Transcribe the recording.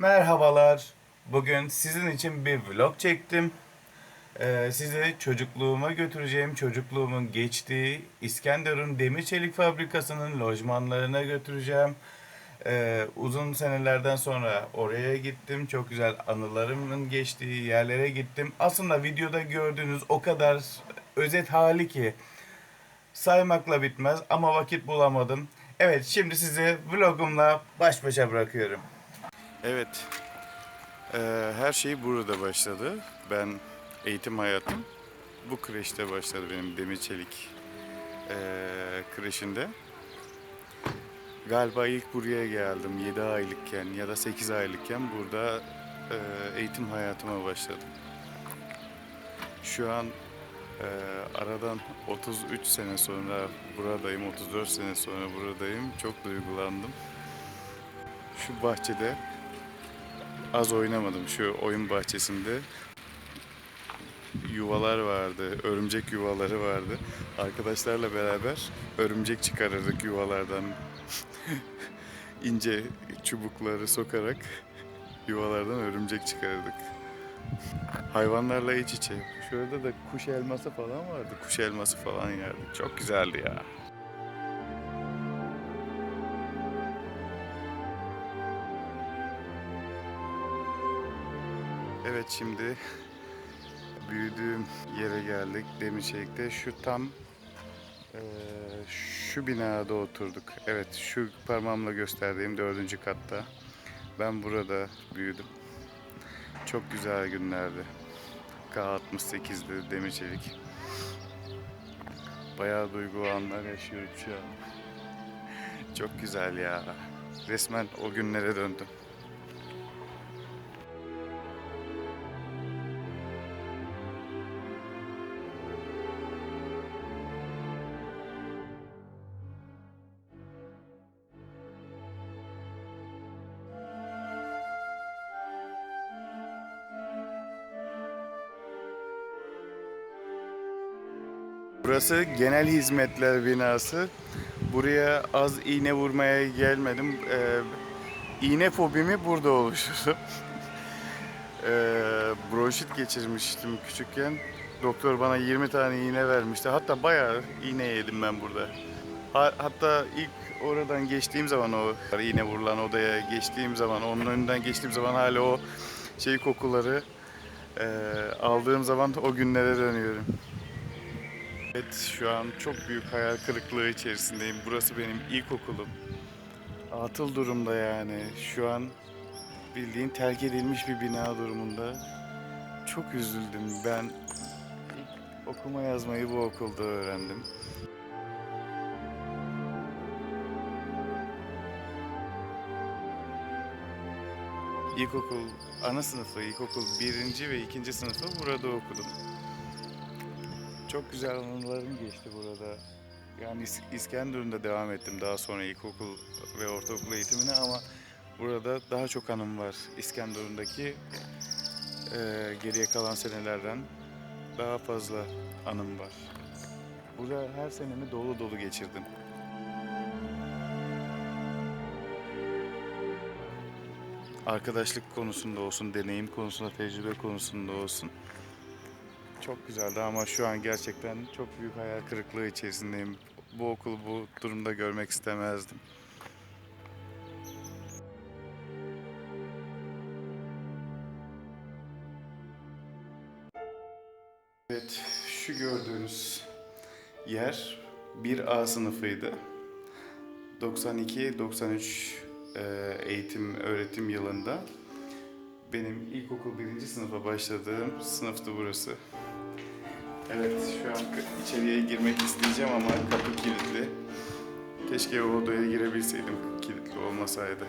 Merhabalar. Bugün sizin için bir vlog çektim. Ee, sizi çocukluğuma götüreceğim, çocukluğumun geçtiği İskenderun Demir Çelik Fabrikası'nın lojmanlarına götüreceğim. Ee, uzun senelerden sonra oraya gittim. Çok güzel anılarımın geçtiği yerlere gittim. Aslında videoda gördüğünüz o kadar özet hali ki saymakla bitmez ama vakit bulamadım. Evet şimdi sizi vlogumla baş başa bırakıyorum. Evet. Ee, her şey burada başladı. Ben eğitim hayatım bu kreşte başladı benim demir çelik ee, kreşinde. Galiba ilk buraya geldim 7 aylıkken ya da 8 aylıkken burada ee, eğitim hayatıma başladım. Şu an ee, aradan 33 sene sonra buradayım, 34 sene sonra buradayım. Çok duygulandım. Şu bahçede az oynamadım. Şu oyun bahçesinde yuvalar vardı, örümcek yuvaları vardı. Arkadaşlarla beraber örümcek çıkarırdık yuvalardan. ince çubukları sokarak yuvalardan örümcek çıkarırdık. Hayvanlarla iç içe. Şurada da kuş elması falan vardı. Kuş elması falan yerdik. Çok güzeldi ya. Evet şimdi büyüdüğüm yere geldik Demirçelik'te. Şu tam eee, şu binada oturduk. Evet şu parmağımla gösterdiğim dördüncü katta. Ben burada büyüdüm. Çok güzel günlerdi. K68'di Demirçelik. Bayağı duygu anlar yaşıyorum şu an. Çok güzel ya. Resmen o günlere döndüm. Burası genel hizmetler binası. Buraya az iğne vurmaya gelmedim. Ee, iğne fobimi burada oluştu. ee, bronşit geçirmiştim küçükken. Doktor bana 20 tane iğne vermişti. Hatta bayağı iğne yedim ben burada. Ha- hatta ilk oradan geçtiğim zaman o iğne vurulan odaya geçtiğim zaman, onun önünden geçtiğim zaman hala o şey kokuları ee, aldığım zaman o günlere dönüyorum. Evet şu an çok büyük hayal kırıklığı içerisindeyim. Burası benim ilkokulum. Atıl durumda yani. Şu an bildiğin terk edilmiş bir bina durumunda. Çok üzüldüm. Ben okuma yazmayı bu okulda öğrendim. İlkokul ana sınıfı, ilkokul birinci ve ikinci sınıfı burada okudum. Çok güzel anılarım geçti burada. Yani İs- İskenderun'da devam ettim daha sonra ilkokul ve ortaokul eğitimine ama burada daha çok anım var. İskenderun'daki eee, geriye kalan senelerden daha fazla anım var. Burada her senemi dolu dolu geçirdim. Arkadaşlık konusunda olsun, deneyim konusunda, tecrübe konusunda olsun. Çok güzeldi ama şu an gerçekten çok büyük hayal kırıklığı içerisindeyim. Bu okulu bu durumda görmek istemezdim. Evet, şu gördüğünüz yer 1A sınıfıydı. 92-93 e, eğitim öğretim yılında benim ilkokul birinci sınıfa başladığım sınıftı burası. Evet, şu an içeriye girmek isteyeceğim ama kapı kilitli. Keşke o odaya girebilseydim kilitli olmasaydı.